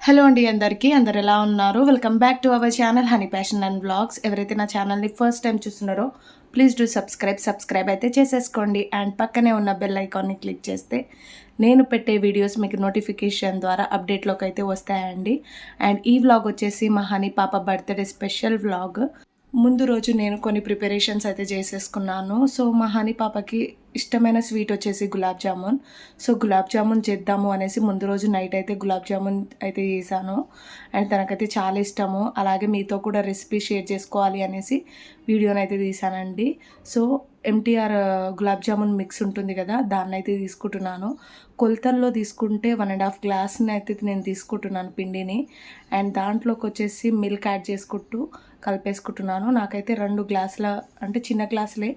Hello అండి అందరికీ. అందరు ఎలా ఉన్నారు? Welcome back to our channel honey passion and vlogs ఎవరైతే నా ఛానల్ని ఫస్ట్ టైం చూస్తున్నారో ప్లీజ్ డూ సబ్స్క్రైబ్ సబ్స్క్రైబ్ అయితే చేసేసుకోండి. అండ్ పక్కనే ఉన్న బెల్ ఐకాన్ని క్లిక్ చేస్తే నేను పెట్టే వీడియోస్ మీకు నోటిఫికేషన్ ద్వారా అప్డేట్లోకి అయితే వస్తాయండి. అండ్ ఈ వ్లాగ్ వచ్చేసి మా హనీ పాప బర్త్డే స్పెషల్ వ్లాగ్ ముందు రోజు నేను కొన్ని ప్రిపరేషన్స్ అయితే చేసేసుకున్నాను. సో మా హనీ పాపకి ఇష్టమైన స్వీట్ వచ్చేసి గులాబ్ జామున్. సో గులాబ్ జామున్ చేద్దాము అనేసి ముందు రోజు నైట్ అయితే గులాబ్ జామున్ అయితే చేశాను. అండ్ తనకైతే చాలా ఇష్టము. అలాగే మీతో కూడా రెసిపీ షేర్ చేసుకోవాలి అనేసి వీడియోని అయితే తీసానండి సో ఎంటీఆర్ గులాబ్ జామున్ మిక్స్ ఉంటుంది కదా దాన్ని అయితే తీసుకుంటున్నాను. కొలతల్లో తీసుకుంటే వన్ అండ్ హాఫ్ గ్లాస్ని అయితే నేను తీసుకుంటున్నాను పిండిని. అండ్ దాంట్లోకి వచ్చేసి మిల్క్ యాడ్ చేసుకుంటూ కలిపేసుకుంటున్నాను. నాకైతే రెండు గ్లాసుల అంటే చిన్న గ్లాసులే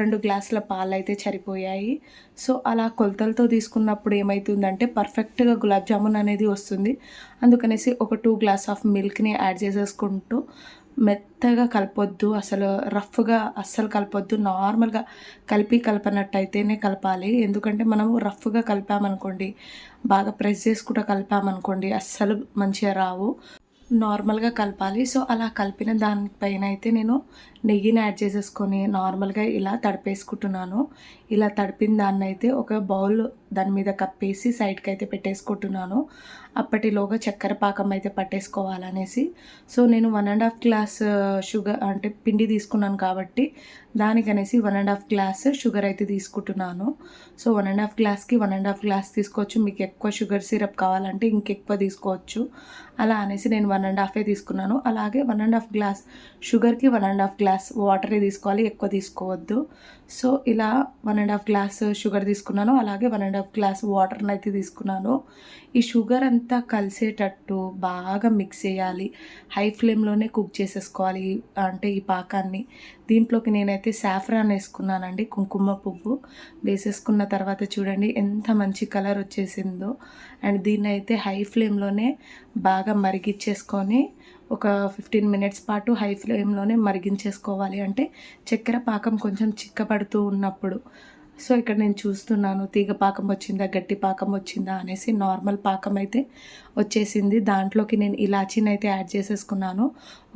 రెండు గ్లాసుల పాలు అయితే సరిపోయాయి. సో అలా కొలతలతో తీసుకున్నప్పుడు ఏమవుతుందంటే పర్ఫెక్ట్గా గులాబ్ జామున్ అనేది వస్తుంది. అందుకనేసి ఒక టూ గ్లాస్ ఆఫ్ మిల్క్ని యాడ్ చేసేసుకుంటూ మెత్తగా కలపొద్దు. అసలు రఫ్గా అస్సలు కలపొద్దు. నార్మల్గా కలిపి కలపనట్టయితేనే కలపాలి. ఎందుకంటే మనము రఫ్గా కలిపామనుకోండి బాగా ప్రెస్ చేసుకుంటూ కలిపామనుకోండి అస్సలు మంచిగా రావు. నార్మల్గా కలపాలి. సో అలా కలిపిన దానిపైన అయితే నేను నెయ్యిని యాడ్ చేసేసుకొని నార్మల్గా ఇలా తడిపేసుకుంటున్నాను. ఇలా తడిపిన దాన్ని అయితే ఒక బౌల్ దాని మీద కప్పేసి సైడ్కి అయితే పెట్టేసుకుంటున్నాను. అప్పటిలోగా చక్కెర పాకం అయితే పట్టేసుకోవాలనేసి. సో నేను one and half glass sugar అంటే పిండి తీసుకున్నాను కాబట్టి దానికనేసి one and half glass sugar అయితే తీసుకుంటున్నాను. సో వన్ అండ్ హాఫ్ గ్లాస్కి వన్ అండ్ హాఫ్ గ్లాస్ తీసుకోవచ్చు. మీకు ఎక్కువ షుగర్ సిరప్ కావాలంటే ఇంకెక్కువ తీసుకోవచ్చు. అలా అనేసి నేను వన్ అండ్ హాఫే తీసుకున్నాను. అలాగే వన్ అండ్ హాఫ్ గ్లాస్ షుగర్కి వన్ అండ్ హాఫ్ గ్లాస్ వాటరే తీసుకోవాలి. ఎక్కువ తీసుకోవద్దు. సో ఇలా one and half glass sugar తీసుకున్నాను. అలాగే వన్ అండ్ హాఫ్ గ్లాస్ వాటర్ని అయితే తీసుకున్నాను. ఈ షుగర్ అంతా కలిసేటట్టు బాగా మిక్స్ చేయాలి. హై ఫ్లేమ్లోనే కుక్ చేసేసుకోవాలి. అంటే ఈ పాకాన్ని. దీంట్లోకి నేనైతే సాఫ్రాన్ వేసుకున్నానండి కుంకుమ పువ్వు. వేసేసుకున్న తర్వాత చూడండి ఎంత మంచి కలర్ వచ్చేసిందో. అండ్ దీన్ని అయితే హై ఫ్లేమ్లోనే బాగా మరిగిచ్చేసుకొని ఒక ఫిఫ్టీన్ మినిట్స్ పాటు హై ఫ్లేమ్లోనే మరిగించేసుకోవాలి. అంటే చక్కెర పాకం కొంచెం చిక్కపడుతూ ఉన్నప్పుడు. సో ఇక్కడ నేను చూస్తున్నాను తీగ పాకం వచ్చిందా గట్టి పాకం వచ్చిందా అనేసి నార్మల్ పాకం అయితే వచ్చేసింది. దాంట్లోకి నేను ఇలాచీని అయితే యాడ్ చేసేసుకున్నాను.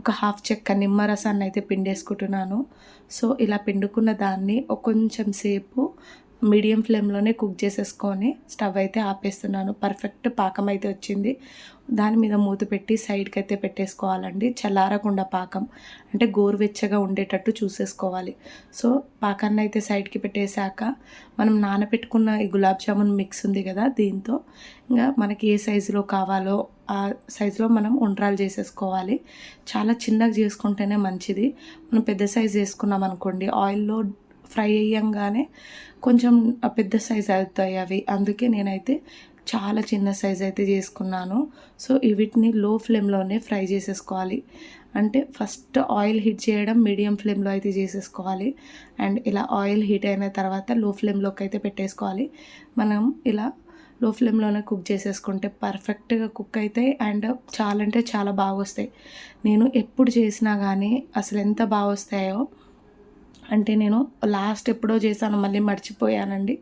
ఒక హాఫ్ చెక్క నిమ్మరసాన్ని అయితే పిండేసుకుంటున్నాను. సో ఇలా పిండుకున్న దాన్ని కొంచెం సేపు మీడియం ఫ్లేమ్లోనే కుక్ చేసేసుకొని స్టవ్ అయితే ఆపేస్తున్నాను. పర్ఫెక్ట్ పాకం అయితే వచ్చింది. దాని మీద మూత పెట్టి సైడ్కి అయితే పెట్టేసుకోవాలండి. చల్లారకుండా పాకం అంటే గోరువెచ్చగా ఉండేటట్టు చూసేసుకోవాలి. సో పాకాన్ని అయితే సైడ్కి పెట్టేశాక మనం నానబెట్టుకున్న ఈ గులాబ్ జామున్ మిక్స్ ఉంది కదా దీంతో ఇంకా మనకి ఏ సైజులో కావాలో ఆ సైజులో మనం ఉండ్రాలు చేసేసుకోవాలి. చాలా చిన్నగా చేసుకుంటేనే మంచిది. మనం పెద్ద సైజు చేసుకున్నాం అనుకోండి ఆయిల్లో ఫ్రై అయ్యంగానే కొంచెం పెద్ద సైజ్ అవుతాయి అవి. అందుకే నేనైతే చాలా చిన్న సైజ్ అయితే చేసుకున్నాను. సో వీటిని లో ఫ్లేమ్లోనే ఫ్రై చేసేసుకోవాలి. అంటే ఫస్ట్ ఆయిల్ హీట్ చేయడం మీడియం ఫ్లేమ్లో అయితే చేసేసుకోవాలి. అండ్ ఇలా ఆయిల్ హీట్ అయిన తర్వాత లో ఫ్లేమ్లోకి అయితే పెట్టేసుకోవాలి. మనం ఇలా లో ఫ్లేమ్లోనే కుక్ చేసేసుకుంటే పర్ఫెక్ట్గా కుక్ అవుతాయి. అండ్ చాలా అంటే చాలా బాగా వస్తాయి నేను ఎప్పుడు చేసినా కానీ అసలు ఎంత బాగా వస్తాయో అంటే నేను లాస్ట్ ఎప్పుడో చేశాను మళ్ళీ మర్చిపోయానండి.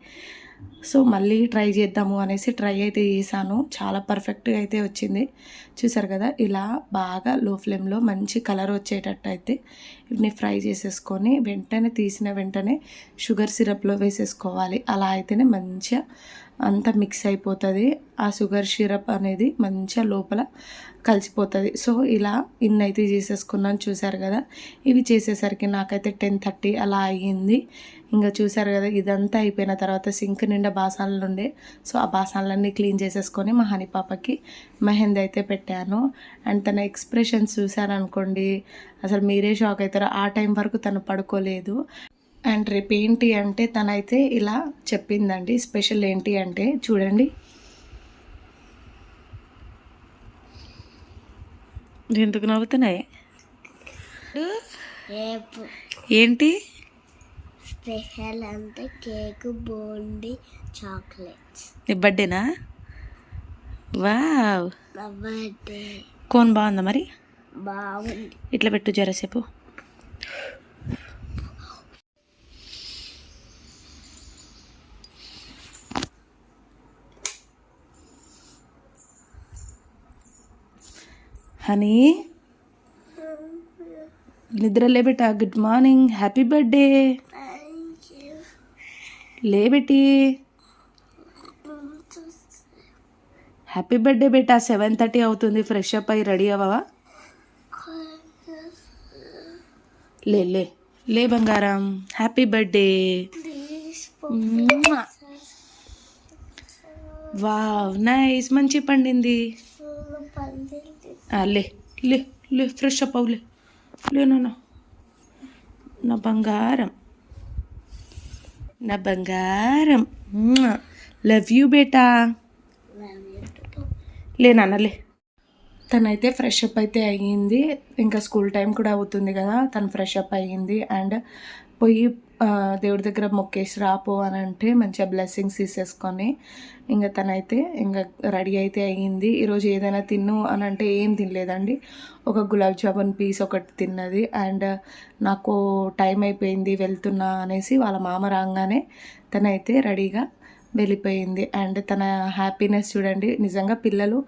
సో మళ్ళీ ట్రై చేద్దాము అనేసి ట్రై అయితే చేశాను. చాలా పర్ఫెక్ట్గా అయితే వచ్చింది. చూసారు కదా ఇలా బాగా లో ఫ్లేమ్లో మంచి కలర్ వచ్చేటట్టు అయితే ఇవన్నీ ఫ్రై చేసేసుకొని వెంటనే తీసిన వెంటనే షుగర్ సిరప్లో వేసేసుకోవాలి. అలా అయితేనే మంచిగా అంతా మిక్స్ అయిపోతుంది. ఆ షుగర్ సిరప్ అనేది మంచిగా లోపల కలిసిపోతుంది. సో ఇలా ఇన్ అయితే చేసేసుకున్నాను. చూసారు కదా? ఇవి చేసేసరికి నాకైతే టెన్ థర్టీ అలా అయ్యింది. ఇంకా చూసారు కదా? ఇదంతా అయిపోయిన తర్వాత సింక్ నిండా బాసాన్లు ఉండే. సో ఆ బాసాన్లన్నీ క్లీన్ చేసేసుకొని మా హనీ పాపకి మెహందీ అయితే పెట్టాను. అండ్ తన ఎక్స్ప్రెషన్స్ చూసారనుకోండి అసలు మీరే షాక్ అవుతారు ఆ టైం వరకు తను పడుకోలేదు. అండ్ రేపు ఏంటి అంటే తనైతే ఇలా చెప్పిందండి. స్పెషల్ ఏంటి అంటే చూడండి. ఎందుకు నవ్వుతున్నాయి? ఏంటి? స్పెషల్ అంటే కేక్ బోండి చాక్లెట్స్. నీ బర్త్డేనా? వావ్. బర్త్డే. కోన్ బాగుందా మరి? బాగుంది. ఇట్లా పెట్టు జరసేపు. హనీ? నిద్ర లేబెట good morning. Happy birthday. లేబెట్టి happy birthday బేటా. సెవెన్ థర్టీ అవుతుంది. ఫ్రెష్ అప్ అయ్యి రెడీ అవ్వవా? లే లే. లే బంగారం. Happy birthday. వావ్. నైస్. మంచి పండింది. లే లే లే ఫ్రెష్ అప్ అవ్వు లే నా బంగారం నా బంగారం లవ్ యూ బేటా లే లే తనైతే ఫ్రెష్ అప్ అయితే అయ్యింది. ఇంకా స్కూల్ టైం కూడా అవుతుంది కదా. తను ఫ్రెష్ అప్ అయ్యింది. అండ్ పోయి దేవుడి దగ్గర మొక్కేసి రాపో అని అంటే మంచిగా బ్లెస్సింగ్స్ తీసేసుకొని ఇంకా తనైతే ఇంకా రెడీ అయితే అయ్యింది. ఈరోజు ఏదైనా తిన్ను అని అంటే ఏం తినలేదండి. ఒక గులాబ్ జామున్ పీస్ ఒకటి తిన్నది. అండ్ నాకు టైం అయిపోయింది వెళ్తున్నా అనేసి వాళ్ళ మామ రాగానే తనైతే రెడీగా వెళ్ళిపోయింది. అండ్ తన హ్యాపీనెస్ చూడండి నిజంగా పిల్లలు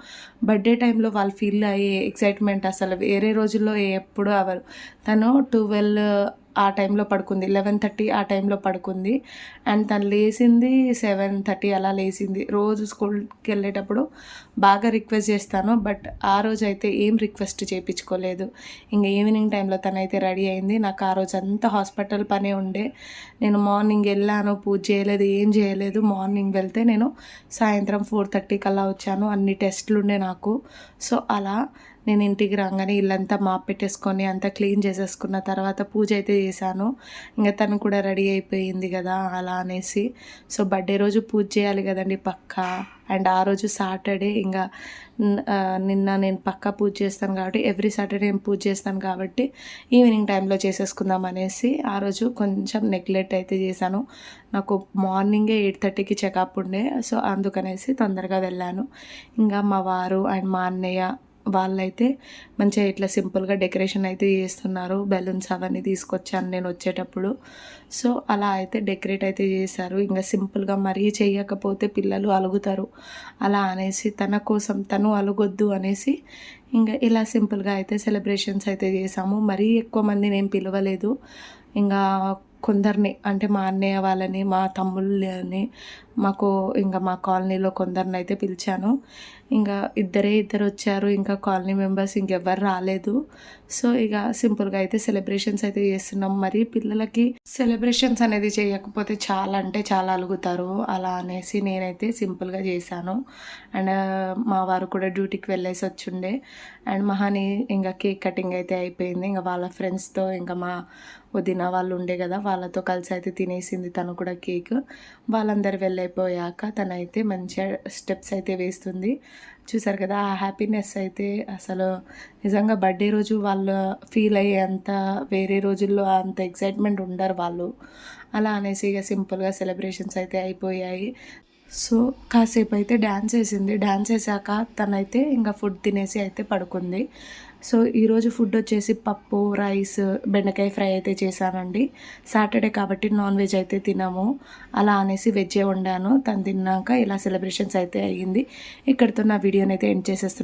బర్త్డే టైంలో వాళ్ళు ఫీల్ అయ్యే ఎక్సైట్మెంట్ అసలు వేరే రోజుల్లో ఎప్పుడు అవరు. తను ట్వెల్వ్ ఆ టైంలో పడుకుంది. లెవెన్ థర్టీ ఆ టైంలో పడుకుంది. అండ్ తను లేచింది సెవెన్ థర్టీ అలా లేచింది. రోజు స్కూల్కి వెళ్ళేటప్పుడు బాగా రిక్వెస్ట్ చేస్తాను బట్ ఆ రోజు అయితే ఏం రిక్వెస్ట్ చేయించుకోలేదు ఇంకా ఈవినింగ్ టైంలో తనైతే రెడీ అయింది. నాకు ఆ రోజు అంతా హాస్పిటల్ పనే ఉండే. నేను మార్నింగ్ వెళ్ళాను పూజ చేయలేదు ఏం చేయలేదు. మార్నింగ్ వెళ్తే నేను సాయంత్రం ఫోర్ థర్టీకి అలా వచ్చాను. అన్ని టెస్ట్లు ఉండే నాకు. సో అలా నేను ఇంటికి రాగానే ఇల్లంతా మాప్ పెట్టేసుకొని అంతా క్లీన్ చేసేసుకున్న తర్వాత పూజ అయితే చేశాను. ఇంకా తను కూడా రెడీ అయిపోయింది కదా అలా అనేసి. సో బర్త్డే రోజు పూజ చేయాలి కదండి పక్కా. అండ్ ఆ రోజు సాటర్డే ఇంకా నిన్న నేను పక్కా పూజ చేస్తాను కాబట్టి ఎవ్రీ సాటర్డే నేను పూజ చేస్తాను కాబట్టి ఈవినింగ్ టైంలో చేసేసుకుందాం అనేసి ఆ రోజు కొంచెం నెగ్లెక్ట్ అయితే చేశాను. నాకు మార్నింగే ఎయిట్ థర్టీకి చెకప్ ఉండే సో అందుకనేసి తొందరగా వెళ్ళాను. ఇంకా మా వారు అండ్ మా అన్నయ్య వాళ్ళైతే మంచిగా ఇట్లా సింపుల్గా డెకరేషన్ అయితే చేస్తున్నారు. బెలూన్స్ అవన్నీ తీసుకొచ్చాను నేను వచ్చేటప్పుడు. సో అలా అయితే డెకరేట్ అయితే చేశారు. ఇంకా సింపుల్గా మరీ చేయకపోతే పిల్లలు అలుగుతారు. అలా అనేసి తన కోసం తను అలగొద్దు అనేసి ఇంకా ఇలా సింపుల్గా అయితే సెలబ్రేషన్స్ అయితే చేసాము మరీ ఎక్కువ మందిని ఏం పిలవలేదు. ఇంకా కొందరిని అంటే మా అన్నయ్య వాళ్ళని మా తమ్ముళ్ళని మాకు ఇంకా మా కాలనీలో కొందరిని అయితే పిలిచాను. ఇంకా ఇద్దరే ఇద్దరు వచ్చారు ఇంకా కాలనీ మెంబర్స్ ఇంకెవ్వరు రాలేదు. సో ఇక సింపుల్గా అయితే సెలబ్రేషన్స్ అయితే చేస్తున్నాం. మరి పిల్లలకి సెలబ్రేషన్స్ అనేది చేయకపోతే చాలా అంటే చాలా అలుగుతారు. అలా అనేసి నేనైతే సింపుల్గా చేశాను. అండ్ మా వారు కూడా డ్యూటీకి వెళ్ళేసి వచ్చిండే. అండ్ మహాని ఇంకా కేక్ కటింగ్ అయితే అయిపోయింది. ఇంకా వాళ్ళ ఫ్రెండ్స్తో ఇంకా మా వదిన వాళ్ళు ఉండే కదా వాళ్ళతో కలిసి అయితే తినేసింది తను కూడా కేక్. వాళ్ళందరూ వెళ్ళైపోయాక తనైతే మంచిగా స్టెప్స్ అయితే వేస్తుంది. చూసారు కదా ఆ హ్యాపీనెస్ అయితే అసలు నిజంగా బర్త్డే రోజు వాళ్ళు ఫీల్ అయ్యేంత వేరే రోజుల్లో అంత ఎక్సైట్మెంట్ ఉండరు వాళ్ళు. అలా అనేసి ఇక సింపుల్గా సెలబ్రేషన్స్ అయితే అయిపోయాయి. సో కాసేపు అయితే డ్యాన్స్ వేసింది. డ్యాన్స్ వేసాక తనైతే ఇంకా ఫుడ్ తినేసి అయితే పడుకుంది. సో ఈరోజు ఫుడ్ వచ్చేసి పప్పు రైస్ బెండకాయ ఫ్రై అయితే చేశానండి. సాటర్డే కాబట్టి నాన్ వెజ్ అయితే తినము. అలా అనేసి వెజ్జే వండాను. తను తిన్నాక ఇలా సెలబ్రేషన్స్ అయితే అయ్యింది. ఇక్కడితో నా వీడియోని అయితే ఎండ్ చేసేస్తున్నాను